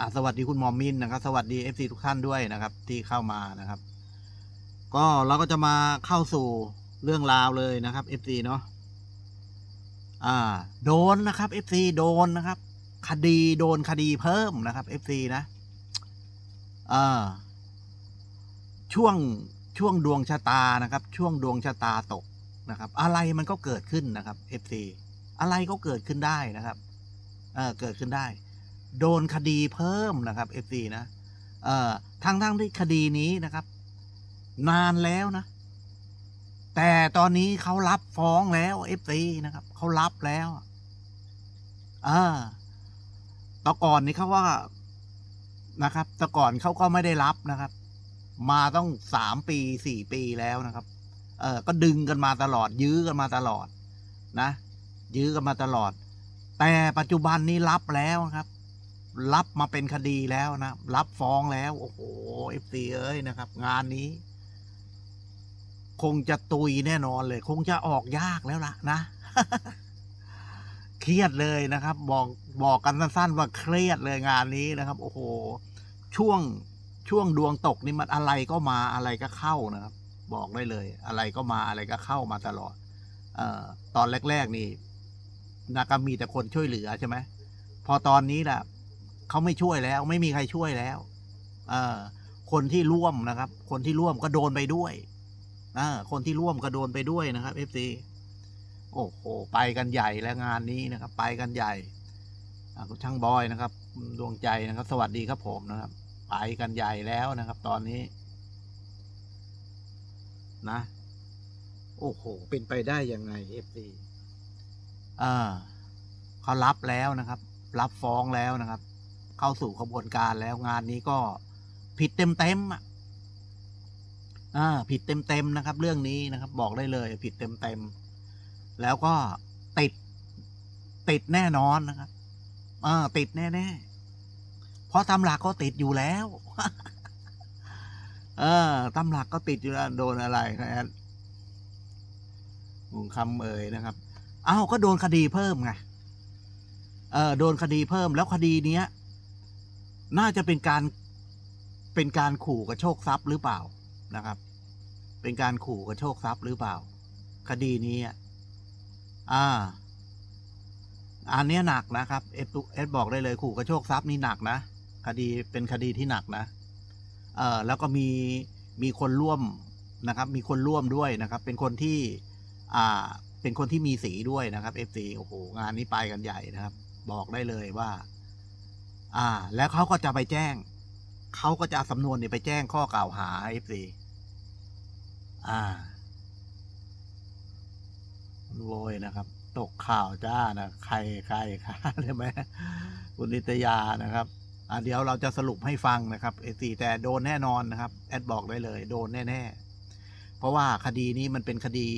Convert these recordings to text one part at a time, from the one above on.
อ่าสวัสดีคุณหมอมินนะครับ สวัสดีเอฟซีทุกท่านด้วยนะครับ ที่เข้ามานะครับ ก็เราก็จะมาเข้าสู่เรื่องราวเลยนะครับเอฟซีเนาะอ่า โดนนะครับเอฟซีโดนนะครับ คดีโดนคดีเพิ่มนะครับเอฟซีนะอ่าช่วงช่วงดวงชะตานะครับ ช่วงดวงชะตาตกนะครับ อะไรมันก็เกิดขึ้นนะครับเอฟซีอะไรก็เกิดขึ้นได้นะครับ เออเกิดขึ้นได้ โดนคดีเพิ่มนะครับเอฟซีนะเอ่อทั้งทั้งที่คดีนี้นะครับ นานแล้วนะ แต่ตอนนี้เขารับฟ้องแล้วเอฟซีนะครับเขารับแล้วอ่าแต่ก่อนนี้เขาว่านะครับแต่ก่อนเขาก็ไม่ได้รับนะครับ มาต้องสามปีสี่ปีแล้วนะครับ เออก็ดึงกันมาตลอด ยื้อกันมาตลอด นะ ยื้อกันมาตลอด แต่ปัจจุบันนี้รับแล้วครับ รับมาเป็นคดีแล้วนะ รับฟ้องแล้ว โอ้โหเอฟซีเอ้ยนะครับ งานนี้ คงจะตุยแน่นอนเลย คงจะออกยากแล้วล่ะนะ เครียดเลยนะครับ บอกบอกกันสั้นๆว่าเครียดเลยงานนี้นะครับ โอ้โห ช่วงช่วงดวงตกนี่มันอะไรก็มาอะไรก็เข้านะครับ บอกได้เลย อะไรก็มาอะไรก็เข้ามาตลอด เอ่อตอนแรก ๆ นี่นาก็มีแต่คนช่วยเหลือใช่ไหมพอตอนนี้แหละ เขาไม่ช่วยแล้ว ไม่มีใครช่วยแล้ว เออคนที่ร่วมนะครับ คนที่ร่วมก็โดนไปด้วยอ่าคนที่ร่วมก็โดนไปด้วยนะครับเอฟซีโอ้โห ไปกันใหญ่แล้วงานนี้นะครับ ไปกันใหญ่คุณช่างบอยนะครับ ดวงใจนะครับ สวัสดีครับผมนะครับ ไปกันใหญ่แล้วนะครับ ตอนนี้ นะ โอ้โห เป็นไปได้ยังไงเอฟซีอ่าเขารับแล้วนะครับ รับฟ้องแล้วนะครับ เข้าสู่ขบวนการแล้วงานนี้ก็ผิดเต็มเต็มอะอ่าผิดเต็มเต็มนะครับ เรื่องนี้นะครับ บอกได้เลย ผิดเต็มเต็มแล้วก็ติด ติดแน่นอนนะครับอ่าติดแน่ๆเพราะตำหลักก็ติดอยู่แล้ว เออตำหลักก็ติดอยู่แล้วโดนอะไรครับมุงคำเอ่ยนะครับ อ้าวก็โดนคดีเพิ่มไงเออโดนคดีเพิ่มแล้วคดีเนี้ย น่าจะเป็นการเป็นการขู่กระโชกทรัพย์หรือเปล่านะครับ เป็นการขู่กระโชกทรัพย์หรือเปล่า คดีนี้อ่าอันนี้หนักนะครับเอฟเอฟบอกได้เลยขู่กระโชกทรัพย์นี่หนักนะคดีเป็นคดีที่หนักนะเออแล้วก็มีมีคนร่วมนะครับ มีคนร่วมด้วยนะครับ เป็นคนที่อ่าเป็นคนที่มีสีด้วยนะครับเอฟซีโอ้โหงานนี้ไปกันใหญ่นะครับ บอกได้เลยว่า อ่า แล้วเขาก็จะไปแจ้ง เขาก็จะเอาสำนวนเนี่ยไปแจ้งข้อกล่าวหาเอฟซีอ่าโวยนะครับ ตกข่าวจ้านะใครใครค่ะใช่ไหมคุณนิตยานะครับ อ่าเดี๋ยวเราจะสรุปให้ฟังนะครับเอซีแต่โดนแน่นอนนะครับ แอดบอกได้เลย โดนแน่ๆ เพราะว่าคดีนี้มันเป็นคดี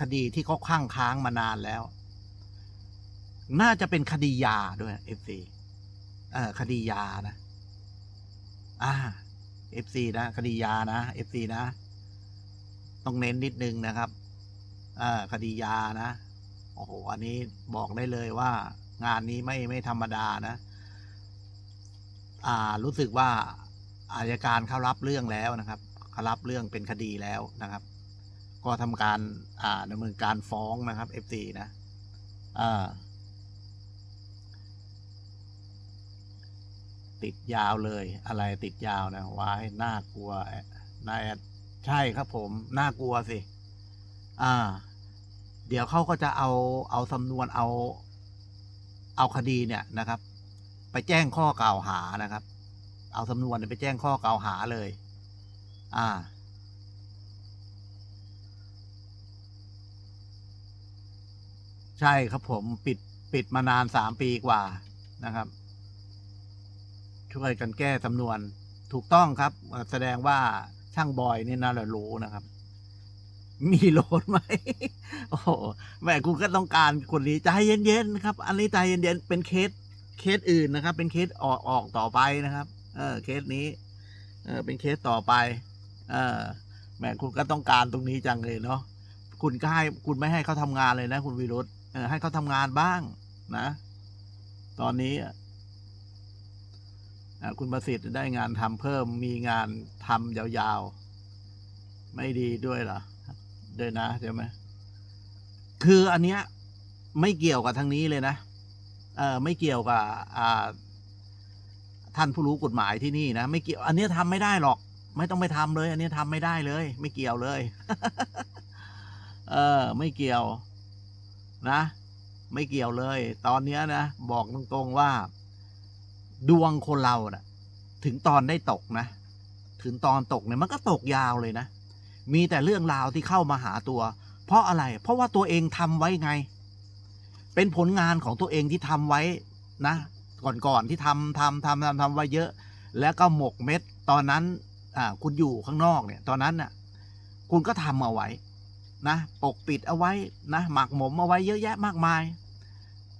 คดีที่เขาข้างค้างมานานแล้ว น่าจะเป็นคดียาด้วยเอฟซี เออคดียานะ อ่าเอฟซีนะคดียานะเอฟซีนะ ต้องเน้นนิดนึงนะครับอ่าคดียานะ โอ้โห อันนี้บอกได้เลยว่า งานนี้ไม่ไม่ธรรมดานะ อ่า รู้สึกว่าอายการเขารับเรื่องแล้วนะครับเขารับเรื่องเป็นคดีแล้วนะครับ ก็ทำการ อ่าดำเนินการฟ้องนะครับ FC นะ อ่า ติดยาวเลยอะไรติดยาวนะว้ายน่ากลัวนายแอดใช่ครับผม น่ากลัวสิ อ่า เดี๋ยวเขาก็จะเอาเอาสำนวนเอาเอาคดีเนี่ยนะครับ ไปแจ้งข้อกล่าวหานะครับ เอาสำนวนไปแจ้งข้อกล่าวหาเลย อ่า ใช่ครับผมปิดปิดมานานสามปีกว่านะครับ ช่วยกันแก้สำนวนถูกต้องครับ แสดงว่าช่างบอยนี่น่าจะรู้นะครับ มีโหลดไหมโอ้โหแม่คุณก็ต้องการคนนี้ใจเย็นๆครับ อันนี้ใจเย็นๆเป็นเคสเคสอื่นนะครับ เป็นเคสออกออกต่อไปนะครับ เออ เคสนี้ เออ เป็นเคสต่อไป เออแม่คุณก็ต้องการตรงนี้จังเลยเนาะคุณก็ให้คุณไม่ให้เขาทำงานเลยนะ คุณวิรุธเออให้เขาทำงานบ้างนะ ตอนนี้ คุณประสิทธิ์ได้งานทำเพิ่มมีงานทำยาวๆ ไม่ดีด้วยเหรอด้วยนะใช่ไหมคืออันเนี้ยไม่เกี่ยวกับทางนี้เลยนะเออไม่เกี่ยวกับอ่าท่านผู้รู้กฎหมายที่นี่นะไม่เกี่ยว อันเนี้ยทำไม่ได้หรอก ไม่ต้องไปทำเลย อันเนี้ยทำไม่ได้เลย ไม่เกี่ยวเลย เออ ไม่เกี่ยว นะ ไม่เกี่ยวเลย ตอนเนี้ยนะ บอกตรงๆว่า ดวงคนเราน่ะ ถึงตอนได้ตกนะ ถึงตอนตกเนี่ยมันก็ตกยาวเลยนะ มีแต่เรื่องราวที่เข้ามาหาตัว เพราะอะไร เพราะว่าตัวเองทำไว้ไง เป็นผลงานของตัวเองที่ทำไว้นะ ก่อนๆที่ทำทำทำทำทำไว้เยอะ แล้วก็หมกเม็ด ตอนนั้นอ่าคุณอยู่ข้างนอกเนี่ย ตอนนั้นน่ะ คุณก็ทำเอาไว้นะปกปิดเอาไว้นะหมักหมมเอาไว้เยอะแยะมากมาย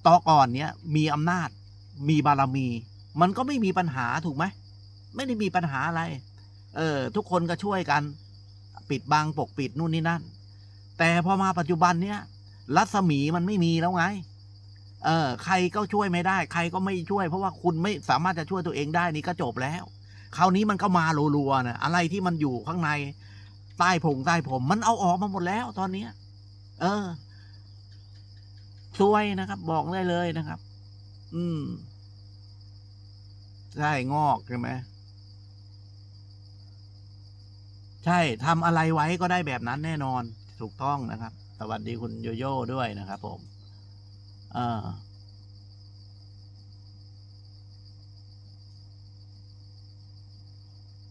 ต่อก่อนเนี้ยมีอำนาจมีบารมี มันก็ไม่มีปัญหาถูกไหมไม่ได้มีปัญหาอะไร เออ ทุกคนก็ช่วยกัน ปิดบังปกปิดนู่นนี่นั่น แต่พอมาปัจจุบันเนี้ยรัศมีมันไม่มีแล้วไง เออ ใครก็ช่วยไม่ได้ ใครก็ไม่ช่วย เพราะว่าคุณไม่สามารถจะช่วยตัวเองได้นี่ก็จบแล้ว คราวนี้มันก็มารัวๆนะอะไรที่มันอยู่ข้างในใต้ผงใต้ผม มันเอาออกมาหมดแล้วตอนเนี้ย เออซวยนะครับ บอกได้เลยนะครับ อืม ใช่งอกใช่ไหมใช่ทำอะไรไว้ก็ได้แบบนั้นแน่นอนถูกต้องนะครับ สวัสดีคุณโยโย่ด้วยนะครับ ผมเออ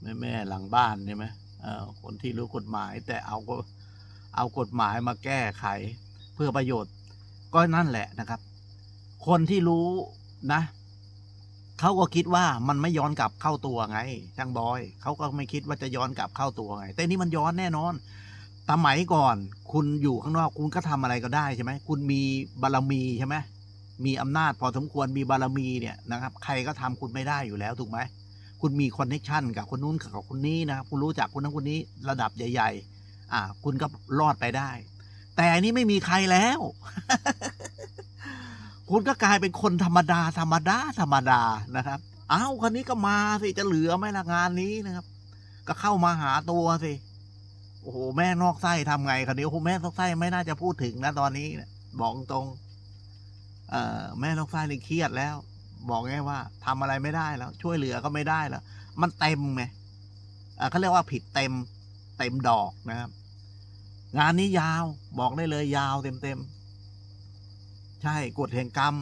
แม่แม่หลังบ้านใช่ไหมเออคนที่รู้กฎหมาย แต่เอาก็เอากฎหมายมาแก้ไข เพื่อประโยชน์ ก็นั่นแหละนะครับ คนที่รู้นะ เขาก็คิดว่ามันไม่ย้อนกลับเข้าตัวไงช่างบอยเขาก็ไม่คิดว่าจะย้อนกลับเข้าตัวไง แต่นี่มันย้อนแน่นอนสมัยก่อน คุณอยู่ข้างนอกคุณก็ทำอะไรก็ได้ใช่ไหมคุณมีบารมีใช่ไหมมีอำนาจพอสมควรมีบารมีเนี่ยนะครับ ใครก็ทำคุณไม่ได้อยู่แล้วถูกไหมคุณมีคอนเน็ชันกับคนนู้นกับคนนี้นะครับคุณรู้จักคนนั้นคนนี้ระดับใหญ่ ๆ อ่า คุณก็รอดไปได้ แต่อันนี้ไม่มีใครแล้ว คุณก็กลายเป็นคนธรรมดา ธรรมดา ธรรมดานะครับ อ้าวคนนี้ก็มาสิจะเหลือไหมละงานนี้นะครับ ก็เข้ามาหาตัวสิโอ้โหแม่นอกไส้ทำไงคนนี้โอ้โหแม่นอกไส้ไม่น่าจะพูดถึงนะตอนนี้นะบอกตรง เอ่อแม่นอกไส้เลยเครียดแล้ว บอกไงว่าทำอะไรไม่ได้แล้ว ช่วยเหลือก็ไม่ได้แล้ว มันเต็มไงเอ่อเขาเรียกว่าผิดเต็ม เต็มดอกนะครับ งานนี้ยาวบอกได้เลยยาวเต็มเต็ม ใช่กฎแห่งกรรม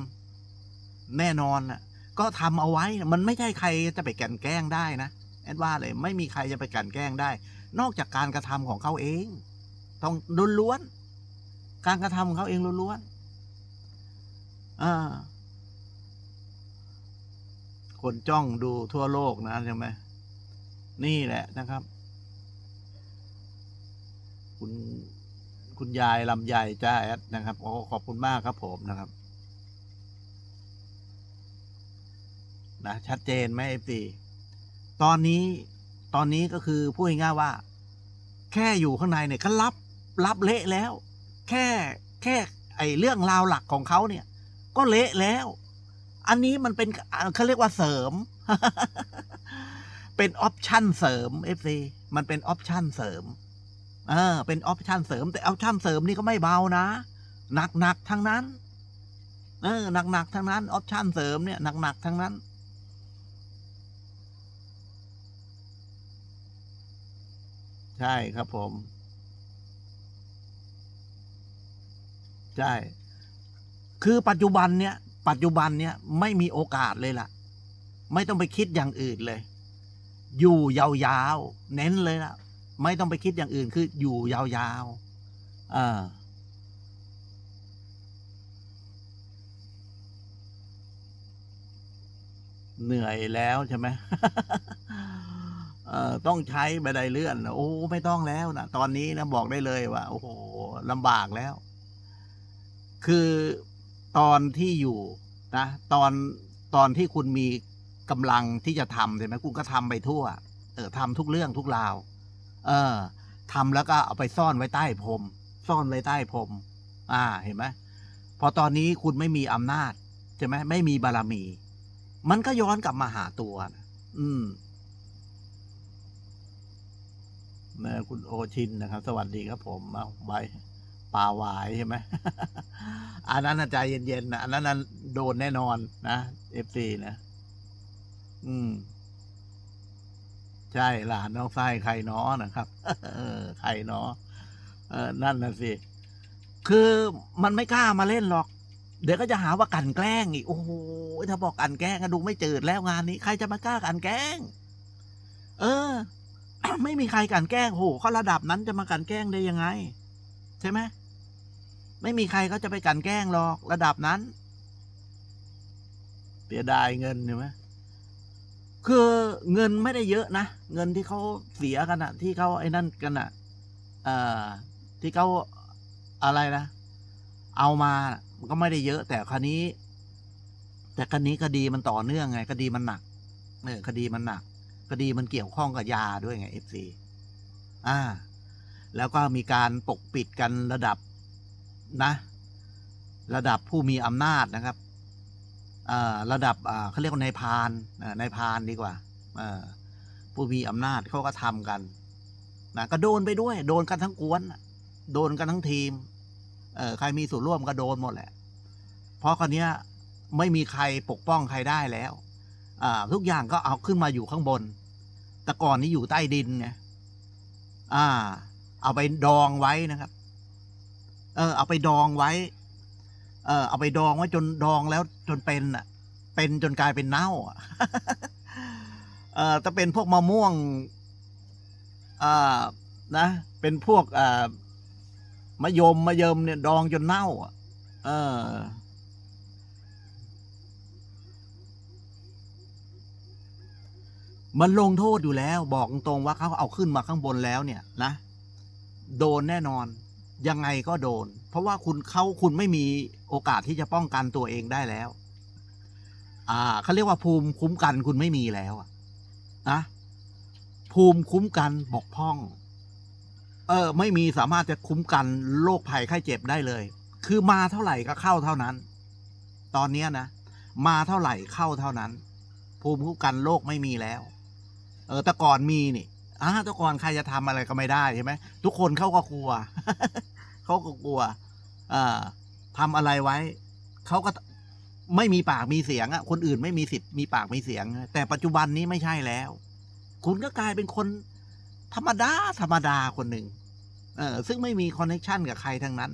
แน่นอนน่ะ ก็ทำเอาไว้ มันไม่ใช่ใครจะไปแกนแกล้งได้นะแอดว่าเลยไม่มีใครจะไปกันแกล้งได้ นอกจากการกระทำของเขาเอง ต้องล้วน การกระทำของเขาเองล้วนอ่าคนจ้องดูทั่วโลกนะใช่ไหมนี่แหละนะครับ คุณ คุณยายลำไยจ้าแอดนะครับโอ้ขอบคุณมากครับผมนะครับ นะชัดเจนไหมเอฟซีตอนนี้ตอนนี้ก็คือพูดง่ายๆว่า แค่อยู่ข้างในเนี่ยก็รับรับเละแล้ว แค่แค่ไอเรื่องราวหลักของเขาเนี่ย ก็เละแล้ว อันนี้มันเป็นเขาเรียกว่าเสริม เป็นออปชั่นเสริม FC มันเป็นออปชั่นเสริม เออ เป็นออปชั่นเสริม แต่ออปชั่นเสริมนี่ก็ไม่เบานะหนักหนักๆทั้งนั้น เออหนักหนักๆทั้งนั้นออปชั่นเสริมเนี่ยหนักหนักๆทั้งนั้น ใช่ครับผม ใช่ คือปัจจุบันเนี้ยปัจจุบันเนี้ยไม่มีโอกาสเลยล่ะ ไม่ต้องไปคิดอย่างอื่นเลย อยู่ยาวๆ เน้นเลยล่ะ ไม่ต้องไปคิดอย่างอื่นคืออยู่ยาวๆอ่าเหนื่อยแล้วใช่ไหมต้องใช้บันไดเลื่อนโอ้ไม่ต้องแล้วนะตอนนี้นะบอกได้เลยว่า โอ้โหลำบากแล้ว คือตอนที่อยู่นะตอนตอนที่คุณมีกำลังที่จะทำใช่ไหมคุณก็ทำไปทั่ว เออทำทุกเรื่องทุกราว เออทำแล้วก็เอาไปซ่อนไว้ใต้พรมซ่อนไว้ใต้พรมอ่าเห็นไหมพอตอนนี้คุณไม่มีอำนาจใช่ไหมไม่มีบารมี มันก็ย้อนกลับมาหาตัวนะอืมนะคุณโอชินนะครับ สวัสดีครับผมเอาใบปลาหวายใช่ไหมอันนั้นใจเย็นๆนะอันนั้นโดนแน่นอนนะเอฟซีนะ อืม ใช่หลานน้องไส้ใครน้อนะครับใครน้อเออนั่นน่ะสิ คือมันไม่กล้ามาเล่นหรอก เดี๋ยวก็จะหาว่ากันแกล้งอีก โอ้โห ถ้าบอกกันแกล้งก็ดูไม่จืดแล้วงานนี้ ใครจะมากล้ากันแกล้ง เออ ไม่มีใครกันแกล้งโหเขาระดับนั้นจะมากันแกล้งได้ยังไง ใช่ไหมไม่มีใครเขาจะไปกันแกล้งหรอกระดับนั้นเสียดายเงินใช่ไหม คือเงินไม่ได้เยอะนะ เงินที่เขาเสียกันอะที่เขาไอ้นั่นกันอะเอ่อที่เขาอะไรนะ เอามาก็ไม่ได้เยอะ แต่คราวนี้ แต่คราวนี้คดีมันต่อเนื่องไงคดีมันหนักเออคดีมันหนักคดีมันเกี่ยวข้องกับยาด้วยไงเอฟซีอ่า แล้วก็มีการปกปิดกันระดับนะ ระดับผู้มีอำนาจนะครับ ระดับเขาเรียกว่านายพานนายพานดีกว่าผู้มีอำนาจเขาก็ทำกันนะก็โดนไปด้วย โดนกันทั้งกวน โดนกันทั้งทีมใครมีส่วนร่วมก็โดนหมดแหละ เพราะคราวเนี้ไม่มีใครปกป้องใครได้แล้วทุกอย่างก็เอาขึ้นมาอยู่ข้างบน แต่ก่อนนี้อยู่ใต้ดินไงเอาไปดองไว้นะครับ เออ เอาไปดองไว้ เออเอาไปดองไว้จนดองแล้วจนเป็นอะเป็นจนกลายเป็นเน่าอะเออถ้าเป็นพวกมะม่วงอ่านะ เป็นพวกอ่ามะยมมะเยิมเนี่ยดองจนเน่าอะเออมันลงโทษอยู่แล้ว บอกตรงๆว่าเขาเอาขึ้นมาข้างบนแล้วเนี่ยนะ โดนแน่นอน ยังไงก็โดน เพราะว่าคุณเขาคุณไม่มี โอกาสที่จะป้องกันตัวเองได้แล้ว อ่าเขาเรียกว่าภูมิคุ้มกันคุณไม่มีแล้วอะนะภูมิคุ้มกันบกพร่อง เออ ไม่มีสามารถจะคุ้มกันโรคภัยไข้เจ็บได้เลย คือมาเท่าไหร่ก็เข้าเท่านั้น ตอนเนี้ยนะ มาเท่าไหร่เข้าเท่านั้น ภูมิคุ้มกันโรคไม่มีแล้ว เออแต่ก่อนมีนี่อ่าแต่ก่อนใครจะทำอะไรก็ไม่ได้ใช่ไหมทุกคนเข้าก็กลัวเขาก็กลัวอ่า ทำอะไรไว้ เขาก็ไม่มีปากมีเสียงอะคนอื่นไม่มีสิทธิ์มีปากมีเสียง แต่ปัจจุบันนี้ไม่ใช่แล้ว คุณก็กลายเป็นคนธรรมดาธรรมดาคนหนึ่งเออซึ่งไม่มีคอนเนคชันกับใครทั้งนั้น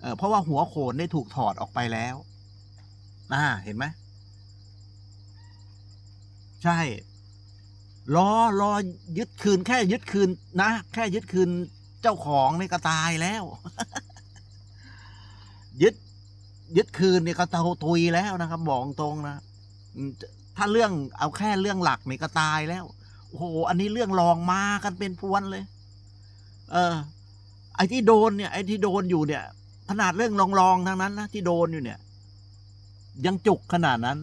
เออเพราะว่าหัวโขนได้ถูกถอดออกไปแล้วอ่าเห็นไหมใช่รอรอยึดคืนแค่ยึดคืนนะ แค่ยึดคืนเจ้าของนี่ก็ตายแล้ว ยึด ยึดคืนเนี่ยก็เตาตุยแล้วนะครับบอกตรงนะถ้าเรื่องเอาแค่เรื่องหลักนี่ก็ตายแล้ว โอ้โห อันนี้เรื่องรองมากันเป็นพวนเลย เออ ไอ้ที่โดนเนี่ย ไอ้ที่โดนอยู่เนี่ย ขนาดเรื่องรองๆทั้งนั้นนะที่โดนอยู่เนี่ย ยังจุกขนาดนั้น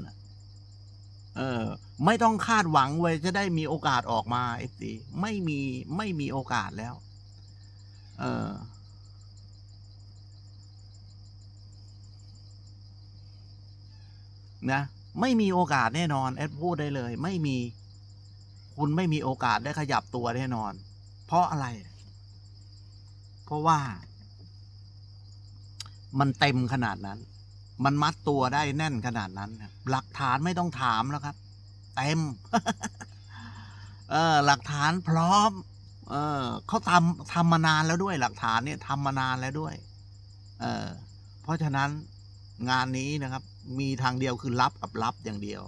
เออ ไม่ต้องคาดหวังไว้จะได้มีโอกาสออกมาเอฟซีไม่มีไม่มีโอกาสแล้ว เออ นะไม่มีโอกาสแน่นอนแอดพูดได้เลย ไม่มี คุณไม่มีโอกาสได้ขยับตัวแน่นอน เพราะอะไร เพราะว่า มันเต็มขนาดนั้น มันมัดตัวได้แน่นขนาดนั้นหลักฐานไม่ต้องถามแล้วครับ เต็ม เออ หลักฐานพร้อม เออเขาทำทำมานานแล้วด้วย หลักฐานเนี่ยทำมานานแล้วด้วย เออเพราะฉะนั้นงานนี้นะครับ มีทางเดียวคือรับกับรับอย่างเดียว